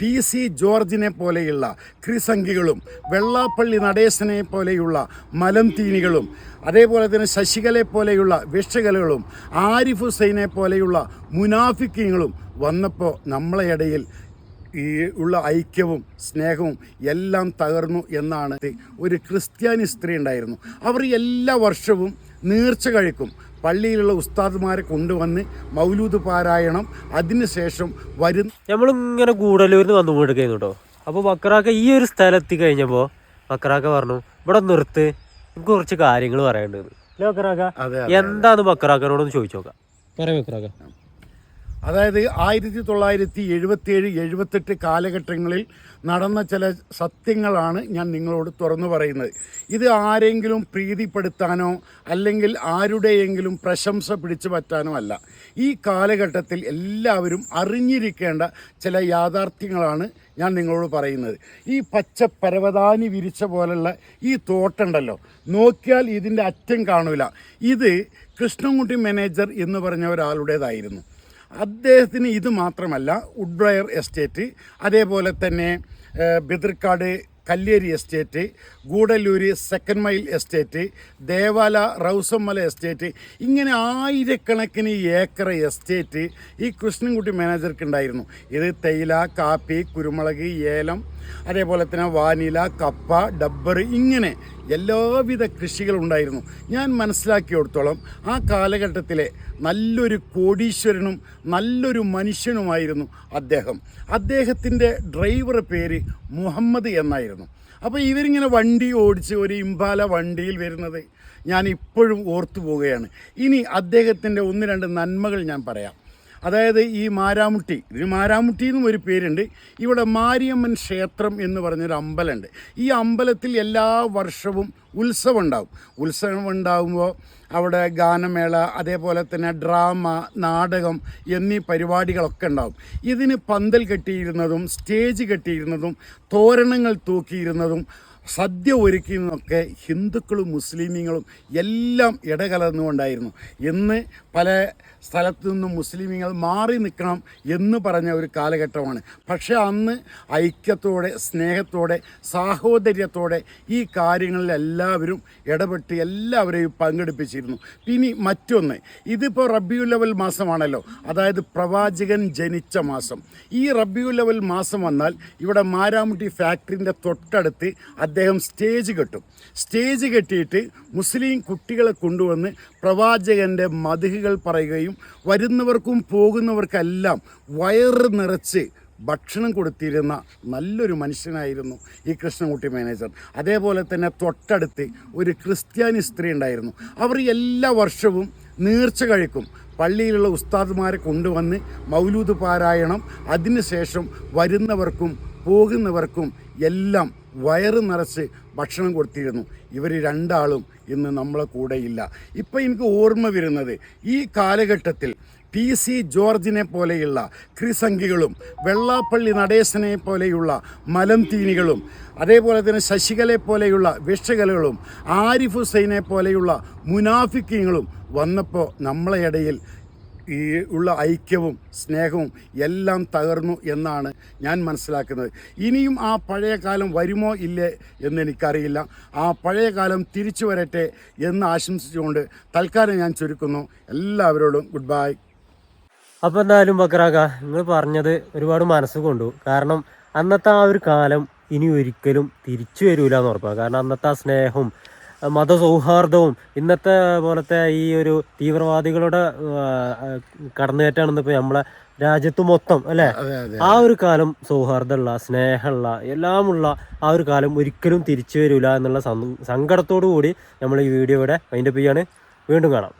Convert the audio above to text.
P C ജോർജിനെ പോലെയുള്ള ക്രിസംഖികളും വെള്ളാപ്പള്ളി നടേശനെ പോലെയുള്ള മലംതീനികളും അതേപോലെ തന്നെ ശശികലെ പോലെയുള്ള വിഷകലകളും ആരിഫ് ഹുസൈനെ പോലെയുള്ള മുനാഫിക്കങ്ങളും വന്നപ്പോൾ നമ്മളെ ഇടയിൽ ഈ ഉള്ള ഐക്യവും സ്നേഹവും എല്ലാം തകർന്നു എന്നാണ് ഒരു ക്രിസ്ത്യാനി സ്ത്രീ ഉണ്ടായിരുന്നു. അവർ എല്ലാ വർഷവും നീർച്ച കഴിക്കും. പള്ളിയിലുള്ള ഉസ്താദ്മാരെ കൊണ്ടുവന്ന് മൗലൂദ് പാരായണം അതിനുശേഷം വരും. നമ്മളിങ്ങനെ ഗൂഡല്ലൂരിന്ന് വന്നു കൊടുക്കുന്നു കേട്ടോ. അപ്പോൾ ബക്രാക്ക ഈ ഒരു സ്ഥലത്തി കഴിഞ്ഞപ്പോൾ ബക്രാക്ക പറഞ്ഞു ഇവിടെ നിർത്ത് എനിക്ക് കുറച്ച് കാര്യങ്ങൾ പറയാനുണ്ട്. അല്ലേ ബക്രാക്ക എന്താണ് ബക്രാക്കനോടൊന്ന് ചോദിച്ചു നോക്കാം. പറയാം ബക്രാക്ക അതായത് ആയിരത്തി തൊള്ളായിരത്തി എഴുപത്തിയേഴ് എഴുപത്തെട്ട് കാലഘട്ടങ്ങളിൽ നടന്ന ചില സത്യങ്ങളാണ് ഞാൻ നിങ്ങളോട് തുറന്നു പറയുന്നത്. ഇത് ആരെങ്കിലും പ്രീതിപ്പെടുത്താനോ അല്ലെങ്കിൽ ആരുടെയെങ്കിലും പ്രശംസ പിടിച്ചു പറ്റാനോ അല്ല. ഈ കാലഘട്ടത്തിൽ എല്ലാവരും അറിഞ്ഞിരിക്കേണ്ട ചില യാഥാർത്ഥ്യങ്ങളാണ് ഞാൻ നിങ്ങളോട് പറയുന്നത്. ഈ പച്ച പരവതാനി വിരിച്ച പോലുള്ള ഈ തോട്ടുണ്ടല്ലോ നോക്കിയാൽ ഇതിന്റെ അറ്റം കാണൂല. ഇത് കൃഷ്ണൻകുട്ടി മാനേജർ എന്ന് പറഞ്ഞ ഒരാളുടേതായിരുന്നു. അദ്ദേഹത്തിന് ഇത് മാത്രമല്ല ഉഡ്വയർ എസ്റ്റേറ്റ് അതേപോലെ തന്നെ ഏഹ്, Bidarkad Kalleri estate Gudalur second mile estate Devala റൗസമ്മല estate ഇങ്ങനെ ആയിരക്കണക്കിന് ഏക്കർ എസ്റ്റേറ്റ് ഈ കൃഷ്ണൻകുട്ടി മാനേജർക്ക് ഉണ്ടായിരുന്നു. ഇത് തേയില കാപ്പി കുരുമുളക് ഏലം അതേപോലെ തന്നെ വാനില കപ്പ ഡബ്ബർ ഇങ്ങനെ എല്ലാവിധ കൃഷികളുണ്ടായിരുന്നു. ഞാൻ മനസ്സിലാക്കിയെടുത്തോളം ആ കാലഘട്ടത്തിലെ നല്ലൊരു കോടീശ്വരനും നല്ലൊരു മനുഷ്യനുമായിരുന്നു അദ്ദേഹം. അദ്ദേഹത്തിന്റെ ഡ്രൈവർ പേര് മുഹമ്മദ് എന്നായിരുന്നു. അപ്പോൾ ഇവരിങ്ങനെ വണ്ടി ഓടിച്ച് ഒരു ഇമ്പാല വണ്ടിയിൽ വരുന്നത് ഞാൻ ഇപ്പോഴും ഓർത്തു പോവുകയാണ് ഇനി അദ്ദേഹത്തിന്റെ ഒന്ന് രണ്ട് നന്മകൾ ഞാൻ പറയാം. അതായത് ഈ മാരാമുട്ടി ഇതിന് മാരാമുട്ടി എന്നും ഒരു പേരുണ്ട്. ഇവിടെ മാരിയമ്മൻ ക്ഷേത്രം എന്ന് പറഞ്ഞൊരു അമ്പലമുണ്ട്. ഈ അമ്പലത്തിൽ എല്ലാ വർഷവും ഉത്സവം ഉണ്ടാവും. ഉത്സവം ഉണ്ടാകുമ്പോൾ അവിടെ ഗാനമേള അതേപോലെ തന്നെ ഡ്രാമ നാടകം എന്നീ പരിപാടികളൊക്കെ ഉണ്ടാവും. ഇതിന് പന്തൽ കെട്ടിയിരുന്നതും സ്റ്റേജ് കെട്ടിയിരുന്നതും തോരണങ്ങൾ തൂക്കിയിരുന്നതും സദ്യ ഒരുക്കുന്നതൊക്കെ ഹിന്ദുക്കളും മുസ്ലിമീങ്ങളും എല്ലാം ഇടകലർന്നുകൊണ്ടായിരുന്നു. ഇന്ന് പല സ്ഥലത്തു നിന്നും മുസ്ലിമീങ്ങൾ മാറി നിൽക്കണം എന്ന് പറഞ്ഞ ഒരു കാലഘട്ടമാണ്. പക്ഷേ അന്ന് ഐക്യത്തോടെ സ്നേഹത്തോടെ സാഹോദര്യത്തോടെ ഈ കാര്യങ്ങളിൽ എല്ലാവരും ഇടപെട്ട് എല്ലാവരെയും പങ്കെടുപ്പിച്ചിരുന്നു. ഇനി മറ്റൊന്ന് ഇതിപ്പോൾ റബ്യൂ ലെവൽ മാസമാണല്ലോ. അതായത് പ്രവാചകൻ ജനിച്ച മാസം. ഈ റബ്യൂ ലെവൽ മാസം വന്നാൽ ഇവിടെ മാരാമുട്ടി ഫാക്ടറിന്റെ തൊട്ടടുത്ത് അദ്ദേഹം സ്റ്റേജ് കെട്ടും. സ്റ്റേജ് കെട്ടിയിട്ട് മുസ്ലിം കുട്ടികളെ കൊണ്ടുവന്ന് പ്രവാചകന്റെ മതിഹുകൾ പറയുകയും വരുന്നവർക്കും പോകുന്നവർക്കെല്ലാം വയറ് നിറച്ച് ഭക്ഷണം കൊടുത്തിരുന്ന നല്ലൊരു മനുഷ്യനായിരുന്നു ഈ കൃഷ്ണൻകുട്ടി മാനേജർ. അതേപോലെ തന്നെ തൊട്ടടുത്ത് ഒരു ക്രിസ്ത്യാനി സ്ത്രീ ഉണ്ടായിരുന്നു. അവർ എല്ലാ വർഷവും നേർച്ച കഴിക്കും. പള്ളിയിലുള്ള ഉസ്താദ്മാരെ കൊണ്ടുവന്ന് മൗലൂദ് പാരായണം. അതിനുശേഷം വരുന്നവർക്കും പോകുന്നവർക്കും എല്ലാം വയറ് നിറച്ച് ഭക്ഷണം കൊടുത്തിരുന്നു. ഇവർ രണ്ടാളും ഇന്ന് നമ്മളെ കൂടെയില്ല. ഇപ്പം എനിക്ക് ഓർമ്മ വരുന്നത് ഈ കാലഘട്ടത്തിൽ പി സി ജോർജിനെ പോലെയുള്ള ക്രിസംഗികളും വെള്ളാപ്പള്ളി നടേശനെ പോലെയുള്ള മലം തീനികളും അതേപോലെ തന്നെ ശശികലെ പോലെയുള്ള വിഷകലകളും ആരിഫ് ഹുസൈനെ പോലെയുള്ള മുനാഫിക്കീങ്ങളും വന്നപ്പോൾ നമ്മളെ ഇടയിൽ ഈ ഉള്ള ഐക്യവും സ്നേഹവും എല്ലാം തകർന്നു എന്നാണ് ഞാൻ മനസ്സിലാക്കുന്നത്. ഇനിയും ആ പഴയ കാലം വരുമോ ഇല്ലേ എന്ന് എന്നെനിക്കറിയില്ല ആ പഴയ കാലം തിരിച്ചു വരട്ടെ എന്ന് ആശംസിച്ചുകൊണ്ട് തൽക്കാലം ഞാൻ ചുരുക്കുന്നു. എല്ലാവരോടും ഗുഡ് ബൈ. അപ്പോൾ എന്തായാലും ബക്രാക്ക നിങ്ങൾ പറഞ്ഞത് ഒരുപാട് മനസ്സ് കൊണ്ടു കാരണം അന്നത്തെ ആ ഒരു കാലം ഇനി ഒരിക്കലും തിരിച്ചു വരില്ല എന്ന് ഉറപ്പാണ് കാരണം അന്നത്തെ ആ സ്നേഹവും മതസൗഹാർദ്ദവും ഇന്നത്തെ പോലത്തെ ഈ ഒരു തീവ്രവാദികളുടെ കടന്നുകയറ്റാണെന്ന് ഇപ്പോൾ നമ്മളെ രാജ്യത്ത് മൊത്തം അല്ലേ? ആ ഒരു കാലം സൗഹാർദ്ദമുള്ള സ്നേഹമുള്ള എല്ലാമുള്ള ആ ഒരു കാലം ഒരിക്കലും തിരിച്ചു വരില്ല എന്നുള്ള സങ്ക- സങ്കടത്തോടു കൂടി നമ്മൾ ഈ വീഡിയോ ഇവിടെ മൈൻഡപ്പ് ചെയ്യാണ്. വീണ്ടും കാണാം.